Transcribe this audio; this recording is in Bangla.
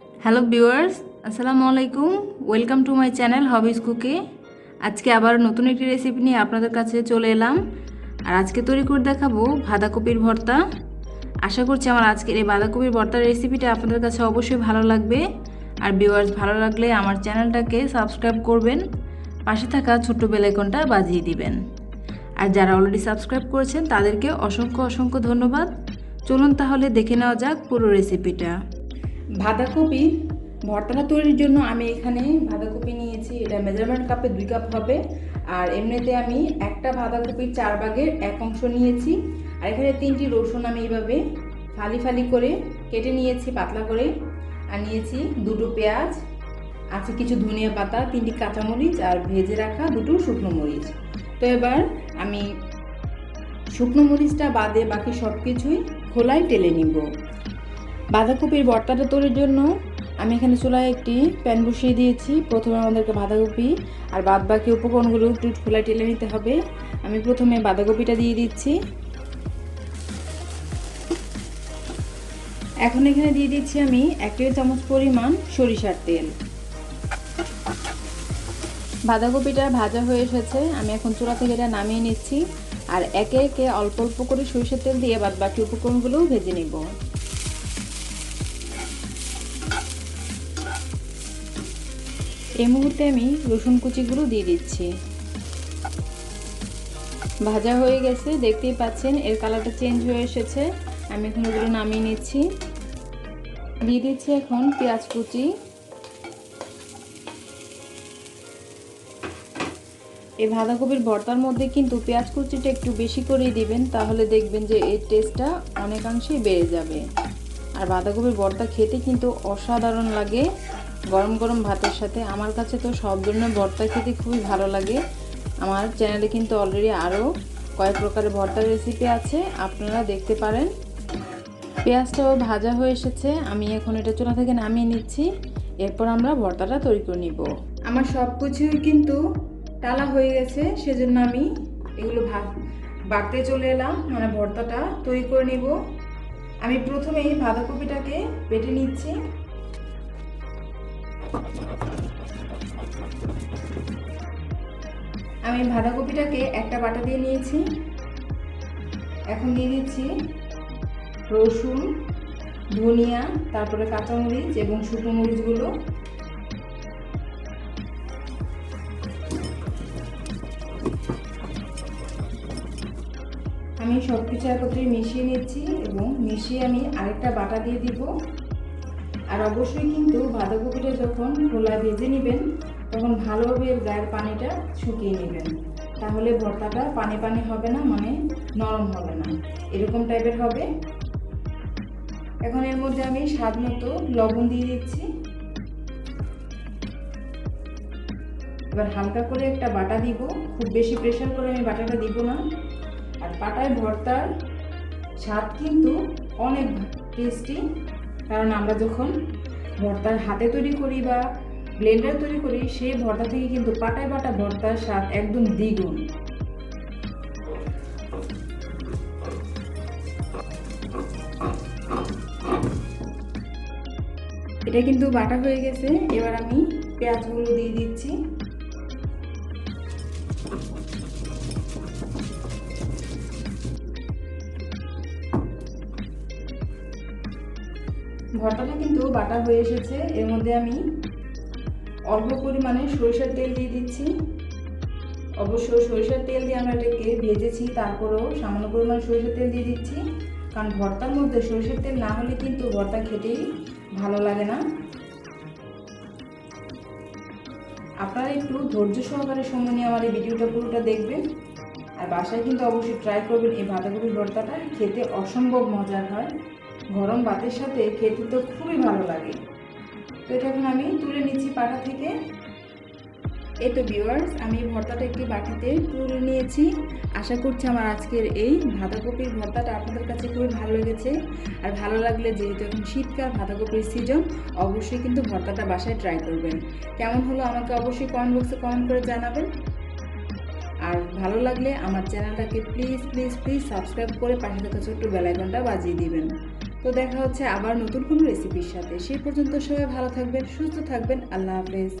হ্যালো ভিউয়ার্স আসসালামু আলাইকুম welcome to my channel hobbies কুকে আজকে আবার নতুন একটি রেসিপি নিয়ে আপনাদের কাছে চলে এলাম। আর আজকে তৈরি করে দেখাবো বাঁধাকপির ভর্তা। আশা করছি আমার আজকের এই বাঁধাকপির ভর্তার রেসিপিটা আপনাদের কাছে অবশ্যই ভালো লাগবে। আর ভিউয়ার্স ভালো লাগলে আমার চ্যানেলটাকে সাবস্ক্রাইব করবেন। পাশে থাকা ছোট্ট বেলাইকনটা বাজিয়ে দিবেন। আর যারা অলরেডি সাবস্ক্রাইব করেছেন, তাদেরকে অসংখ্য অসংখ্য ধন্যবাদ। চলুন তাহলে দেখে নেওয়া যাক পুরো রেসিপিটা বাঁধাকপি, ভর্তাটা তৈরির জন্য আমি এখানে বাঁধাকপি নিয়েছি। এটা মেজারমেন্ট কাপে দুই কাপ হবে। আর এমনিতে আমি একটা বাঁধাকপির চার ভাগের এক অংশ নিয়েছি। আর এখানে তিনটি রসুন আমি এইভাবে ফালি ফালি করে কেটে নিয়েছি, পাতলা করে। আর নিয়েছি দুটো পেঁয়াজ, আছে কিছু ধনিয়া পাতা, তিনটি কাঁচামরিচ আর ভেজে রাখা দুটো শুকনো মরিচ। তো এবার আমি শুকনো মরিচটা বাদে বাকি সব কিছুই খোলায় টেলে নিব। বাঁধাকপির ভর্তাটা তৈরির জন্য আমি এখানে চুলায় একটি প্যান বসিয়ে দিয়েছি। প্রথমে আমাদেরকে বাঁধাকপি আর বাদ বাকি উপকরণগুলো একটু খোলায় টেলে নিতে হবে। আমি প্রথমে বাঁধাকপিটা দিয়ে দিচ্ছি। এখন এখানে দিয়ে দিচ্ছি আমি এক চামচ পরিমাণ সরিষার তেল। বাঁধাকপিটা ভাজা হয়ে এসেছে। আমি এখন চুলা থেকে এটা নামিয়ে নিচ্ছি। আর একে একে অল্প অল্প করে সরিষার তেল দিয়ে বাদ বাকি উপকরণগুলোও ভেজে নিব। এই মুহূর্তে আমি রসুন কুচিগুলো দিয়ে দিচ্ছি। ভাজা হয়ে গেছে, দেখতেই পাচ্ছেন, এর কালারটা চেঞ্জ হয়ে এসেছে। আমি এখন ওগুলো নামিয়ে নিচ্ছি। দিয়ে দিচ্ছি এখন পেঁয়াজ কুচি। এই বাঁধাকপির ভর্তার মধ্যে কিন্তু পেঁয়াজ কুচিটা একটু বেশি করেই দিবেন, তাহলে দেখবেন যে এর টেস্টটা অনেকাংশেই বেড়ে যাবে। আর বাঁধাকপির ভর্তা খেতে কিন্তু অসাধারণ লাগে। গরম গরম ভাতের সাথে। আমার কাছে তো সব ধরনের ভর্তা খেতে খুবই ভালো লাগে। আমার চ্যানেলে কিন্তু অলরেডি আরও কয়েক প্রকারের ভর্তার রেসিপি আছে। আপনারা দেখতে পারেন। পেঁয়াজটাও ভাজা হয়ে এসেছে। আমি এখন এটা চুলা থেকে নামিয়ে নিচ্ছি। এরপর আমরা ভর্তাটা তৈরি করে নিব। আমার সব কিছুই কিন্তু টালা হয়ে গেছে, সেজন্য আমি এগুলো ভাত বাড়তে চলে এলাম। মানে ভর্তাটা তৈরি করে নিব। আমি প্রথমেই বাঁধাকপিটাকে বেটে নিচ্ছি। আমি বাঁধাকপিটাকে একটা বাটা দিয়ে নিয়েছি। এখন দিয়ে দিচ্ছি রসুন, ধনিয়া, তারপরে কাঁচামরিচ এবং শুকনো মরিচগুলো। আমি সব কিছু একত্রে মিশিয়ে নিচ্ছি এবং মিশিয়ে আমি আরেকটা বাটা দিয়ে দিব। আর অবশ্যই কিন্তু বাঁধাকপিটা যখন খোলা ভেজে নেবেন, তখন ভালোভাবে গায়ের পানিটা শুকিয়ে নেবেন। তাহলে ভর্তাটা পানি পানি হবে না মানে নরম হবে না। এরকম টাইপের হবে। এখন এর মধ্যে আমি স্বাদ মতো লবণ দিয়ে দিচ্ছি। এবার হালকা করে একটা বাটা দিব। খুব বেশি প্রেশার করে আমি বাটাটা দিব না। আর পাটায় ভর্তার স্বাদ কিন্তু অনেক টেস্টি কারণ আমরা যখন ভর্তার হাতে তৈরি করি বা ব্লেন্ডার তৈরি করি, সেই ভর্তা থেকে কিন্তু পাটায় বাটা ভর্তার স্বাদ একদম দ্বিগুণ। এটা কিন্তু বাটা হয়ে গেছে। এবার আমি পেঁয়াজগুলো দিয়ে দিচ্ছি। ভর্তাটা কিন্তু বাটা হয়ে এসেছে। এর মধ্যে আমি অল্প পরিমাণে সরিষার তেল দিয়ে দিচ্ছি। অবশ্য সরিষার তেল দিয়ে আমরা এটাকে ভেজেছি, তারপরেও সামান্য পরিমাণ সরিষার তেল দিয়ে দিচ্ছি। কারণ ভর্তার মধ্যে সরিষার তেল না হলে কিন্তু ভর্তা খেতেই ভালো লাগে না। আপনারা একটু ধৈর্য সহকারে সময় নিয়ে আমার এই ভিডিওটা পুরোটা দেখবেন। আর বাসায় কিন্তু অবশ্যই ট্রাই করবেন এই বাঁধাকপির ভর্তাটা। খেতে অসম্ভব মজার হয়। গরম ভাতের সাথে খেতে তো খুবই ভালো লাগে। তো এটা এখন আমি তুলে নিচ্ছি পাটা থেকে। এই তো ভিউয়ার্স আমি ভর্তাটা একটি বাটিতে তুলে নিয়েছি। আশা করছি আমার আজকের এই বাঁধাকপির ভর্তাটা আপনাদের কাছে খুবই ভালো লেগেছে। আর ভালো লাগলে যেহেতু এখন শীতকাল বাঁধাকপির সিজন অবশ্যই কিন্তু ভর্তাটা বাসায় ট্রাই করবেন। কেমন হলো আমাকে অবশ্যই কমেন্ট বক্সে কমেন্ট করে জানাবেন। আর ভালো লাগলে আমার চ্যানেলটাকে প্লিজ প্লিজ প্লিজ সাবস্ক্রাইব করে পাশে থাকা ছোট্ট বেলাইকনটা বাজিয়ে দিবেন। তো দেখা হচ্ছে আবার নতুন কোনো রেসিপির সাথে। সেই পর্যন্ত সবাই ভালো থাকবেন, সুস্থ থাকবেন। আল্লাহ হাফেজ।